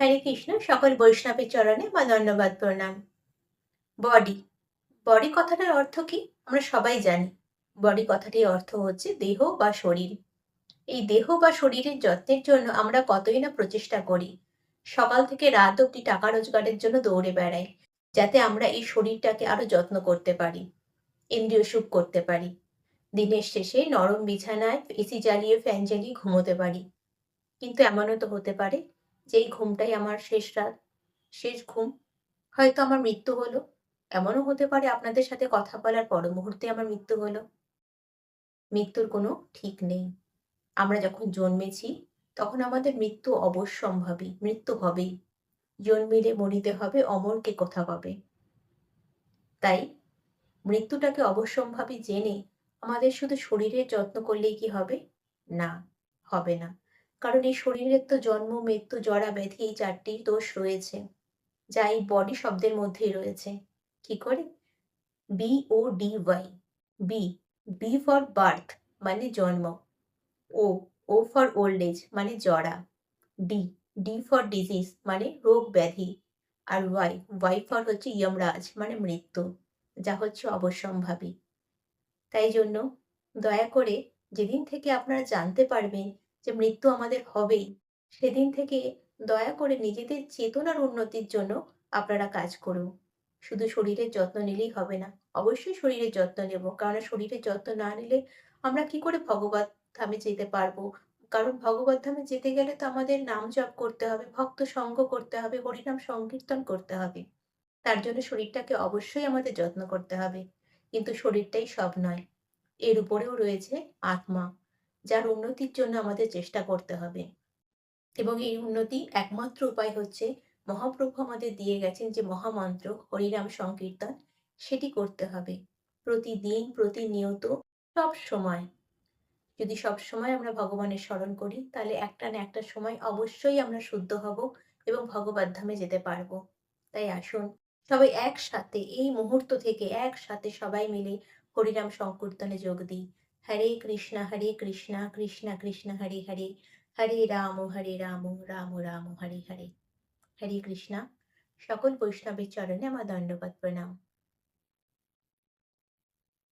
হরে কৃষ্ণ, সকল বৈষ্ণবের চরণে বা ধন্যবাদ প্রণাম। বডি বডি কথাটার অর্থ কি? আমরা সবাই জানি। বডি কথাটির অর্থ হচ্ছে দেহ বা শরীর। এই দেহ বা শরীরের যত্নের জন্য আমরা কতই না প্রচেষ্টা করি। সকাল থেকে রাত অব্দি টাকা রোজগারের জন্য দৌড়ে বেড়াই, যাতে আমরা এই শরীরটাকে আরও যত্ন করতে পারি ইন্দ্রিয় সুখ করতে পারি। দিনের শেষে নরম বিছানায় এসি জ্বালিয়ে ফ্যান জ্বালিয়ে ঘুমোতে পারি। কিন্তু এমনও তো হতে পারে যে এই ঘুমটাই আমার শেষ রাত, শেষ ঘুম, হয়তো আমার মৃত্যু হলো। এমনও হতে পারে আপনাদের সাথে কথা বলার পর মুহূর্তে আমার মৃত্যু হলো। মৃত্যুর কোনো ঠিক নেই। আমরা যখন জন্মেছি, তখন আমাদের মৃত্যু অবশ্যম্ভাবী, মৃত্যু হবেই। জন্মিলে মরিতে হবে অমরকে কোথা পাবে। তাই মৃত্যুটাকে অবশ্যম্ভাবী জেনে আমাদের শুধু শরীরের যত্ন করলেই কি হবে? না হবে না। কারণ এই শরীরের তো জন্ম, মৃত্যু জরা ব্যাধি এই চারটি দোষ রয়েছে, যা এই বডি শব্দের মধ্যেই রয়েছে। কি করে? B O D Y B B for birth মানে জন্ম O O for old age মানে জরা ডি ডি ফর ডিজিজ মানে রোগ ব্যাধি, আর ওয়াই ওয়াই ফর হচ্ছে ইয়মরাজ মানে মৃত্যু, যা হচ্ছে অবশ্যম্ভাবী। তাই জন্য দয়া করে যেদিন থেকে আপনারা জানতে পারবেন যে মৃত্যু আমাদের হবেই সেদিন থেকে দয়া করে নিজেদের চেতনার উন্নতির জন্য আপনারা কাজ করুন। শুধু শরীরের যত্ন নিলেই হবে না, অবশ্যই শরীরের যত্ন নেব। কারণ শরীরের যত্ন না নিলে আমরা কি করে ভগবত ধামে যেতে পারব? কারণ ভগবত ধামে যেতে গেলে তো আমাদের নাম জপ করতে হবে, ভক্ত সঙ্গ করতে হবে, হরিনাম সংকীর্তন করতে হবে। তার জন্য শরীরটাকে অবশ্যই আমাদের যত্ন করতে হবে। কিন্তু শরীরটাই সব নয়, এর উপরেও রয়েছে আত্মা। যার উন্নতির জন্য আমাদের চেষ্টা করতে হবে। এবং এই উন্নতি একমাত্র উপায় হচ্ছে মহাপ্রভু আমাদের দিয়ে গেছেন যে মহামন্ত্র হরিনাম সংকীর্তন, সেটি করতে হবে। প্রতিদিন, প্রতিনিয়ত, সব সময়। যদি সব সময় আমরা ভগবানের স্মরণ করি, তাহলে একটা না একটা সময় অবশ্যই আমরা শুদ্ধ হব এবং ভগবত ধামে যেতে পারব। তাই আসুন, সবাই একসাথে, এই মুহূর্ত থেকে একসাথে সবাই মিলে হরিনাম সংকীর্তনে যোগ দিই। হরে কৃষ্ণ হরে কৃষ্ণ কৃষ্ণ কৃষ্ণ, হরে হরে। হরে রাম হরে রাম রাম রাম, হরে হরে। হরে কৃষ্ণ। সকল বৈষ্ণবের চরণে আমার দণ্ডবাদ প্রণাম।